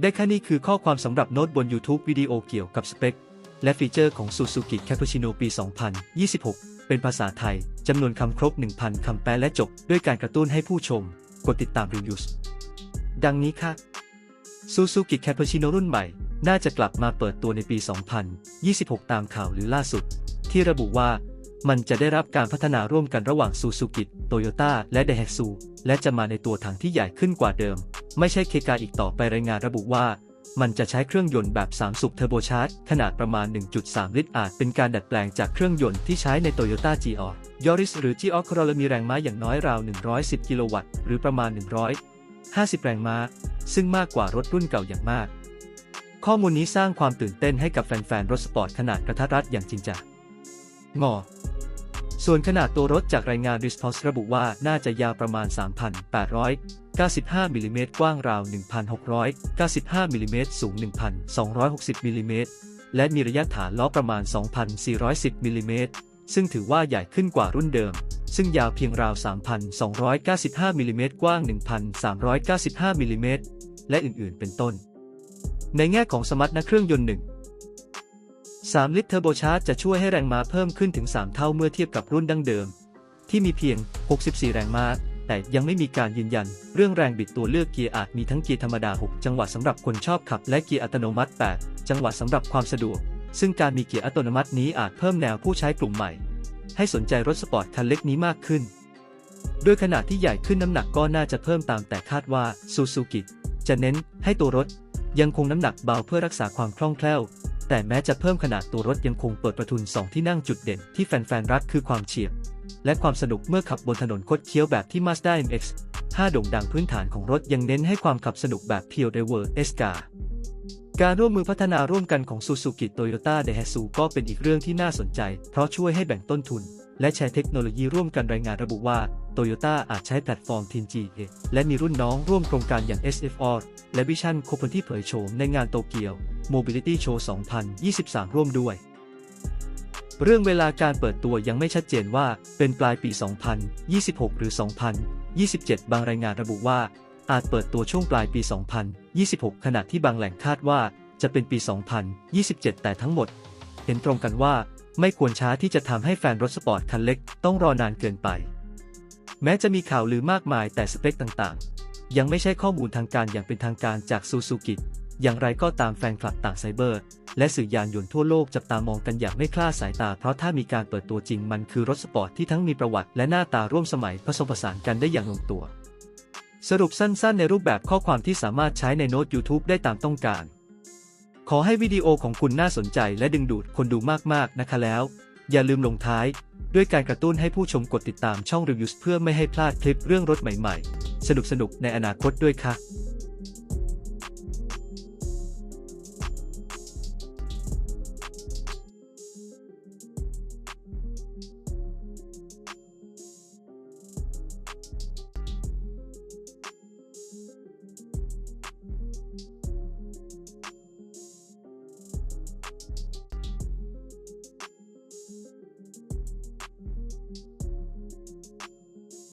ได้แค่นี้คือข้อความสำหรับโน้ตบน YouTube วิดีโอเกี่ยวกับสเปค และฟีเจอร์ของ Suzuki Cappuccino ปี 2026 เป็นภาษาไทย จำนวนคำครบ 1,000 คำแปลและจบ ด้วยการกระตุ้นให้ผู้ชม กดติดตามรีวิวดังนี้ค่ะ Suzuki Cappuccino รุ่นใหม่ น่าจะกลับมาเปิดตัวในปี 2026 ตามข่าวหรือล่าสุด ที่ระบุว่ามันจะได้รับการพัฒนาร่วมกันระหว่าง Suzuki, Toyota และ Daihatsu และจะมาในตัวถังที่ใหญ่ขึ้นกว่าเดิม ไม่ใช่เคกาอีกต่อไปรายงานระบุว่า มันจะใช้เครื่องยนต์แบบ 3 สูบเทอร์โบชาร์จ ขนาดประมาณ 1.3 ลิตร อาจเป็นการดัดแปลงจากเครื่องยนต์ที่ใช้ใน Toyota g r Yaris หรือ g r Corolla มีแรงม้าอย่างน้อยราว 110 กิโลวัตต์ หรือประมาณ 150 แรงม้า ซึ่งมากกว่ารถรุ่นเก่าอย่างมาก ข้อมูลนี้สร้างความตื่นเต้นให้กับแฟนๆรถสปอร์ตขนาดกระทัดรัดอย่างจริงจังงอ ส่วนขนาดตัวรถจากรายงาน Response ระบุว่าน่าจะยาวประมาณ 3,895 มิลลิเมตรกว้างราว 1,695 มิลลิเมตรสูง 1,260 มิลลิเมตรและมีระยะฐานล้อประมาณ 2,410 มิลลิเมตรซึ่งถือว่าใหญ่ขึ้นกว่ารุ่นเดิม ซึ่งยาวเพียงราว 3,295 มิลลิเมตรกว้าง 1,395 มิลลิเมตรและอื่น ๆ เป็นต้น ในแง่ของสมรรถนะเครื่องยนต์หนึ่ง 3 ลิตรเทอร์โบชาร์จจะช่วยให้แรงม้าเพิ่มขึ้นถึง 3 เท่าเมื่อเทียบกับรุ่นดั้งเดิม ที่มีเพียง 64 แรงม้า แต่ยังไม่มีการยืนยัน เรื่องแรงบิดตัวเลือกเกียร์อาจมีทั้งเกียร์ธรรมดา 6 จังหวะสำหรับคนชอบขับและเกียร์อัตโนมัติ 8 จังหวะสำหรับความสะดวก ซึ่งการมีเกียร์อัตโนมัตินี้อาจเพิ่มแนวผู้ใช้กลุ่มใหม่ ให้สนใจรถสปอร์ตคันเล็กนี้มากขึ้นด้วยขนาดที่ใหญ่ขึ้นน้ำหนักก็น่าจะเพิ่มตามแต่คาดว่าซูซูกิจะเน้นให้ตัวรถ ยังคงน้ำหนักเบาเพื่อรักษาความคล่องแคล่ว แต่แม้จะเพิ่มขนาดตัวรถยังคงเปิดประทุน 2 ที่นั่งจุดเด่นที่แฟนๆ รักคือความเฉียบ และความสนุกเมื่อขับบนถนนคดเคี้ยวแบบที่ Mazda MX 5 โด่งดังพื้นฐานของรถยังเน้นให้ความขับสนุกแบบ Pure Driver S กาการร่วมมือพัฒนาร่วมกันของ Suzuki Toyota Daihatsu ก็เป็นอีกเรื่องที่น่าสนใจ เพราะช่วยให้แบ่งต้นทุน และแชร์เทคโนโลยีร่วมกันรายงานระบุว่า Toyota อาจใช้แพลตฟอร์ม TNGA และมีรุ่นน้องร่วมโครงการอย่าง SFR และ Vision c o p e n ที่เผยโฉมในงานโตเกียว Mobility Show 2023 ร่วมด้วย เรื่องเวลาการเปิดตัวยังไม่ชัดเจนว่าเป็นปลายปี 2026 หรือ 2027 บางรายงานระบุว่า อาจเปิดตัวช่วงปลายปี 2026 ขณะที่บางแหล่งคาดว่าจะเป็นปี 2027 แต่ทั้งหมด เห็นตรงกันว่า ไม่ควรช้าที่จะทำให้แฟนรถสปอร์ตคันเล็กต้องรอนานเกินไป แม้จะมีข่าวลือมากมายแต่สเปคต่างๆ ยังไม่ใช่ข้อมูลทางการอย่างเป็นทางการจากซูซูกิอย่างไรก็ตามแฟนคลับต่างไซเบอร์ และสื่อยานยนต์ทั่วโลกจับตามองกันอย่างไม่คลาดสายตา เพราะถ้ามีการเปิดตัวจริงมันคือรถสปอร์ตที่ทั้งมีประวัติและหน้าตาร่วมสมัยผสมผสานกันได้อย่างลงตัว สรุปสั้นๆ ในรูปแบบข้อความที่สามารถใช้ในโน้ต YouTube ได้ตามต้องการ ขอให้วิดีโอของคุณน่าสนใจและดึงดูดคนดูมากๆนะคะแล้ว อย่าลืมลงท้าย ด้วยการกระตุ้นให้ผู้ชมกดติดตามช่องรีวิวเพื่อไม่ให้พลาดคลิปเรื่องรถใหม่ๆ สนุกๆในอนาคตด้วยค่ะ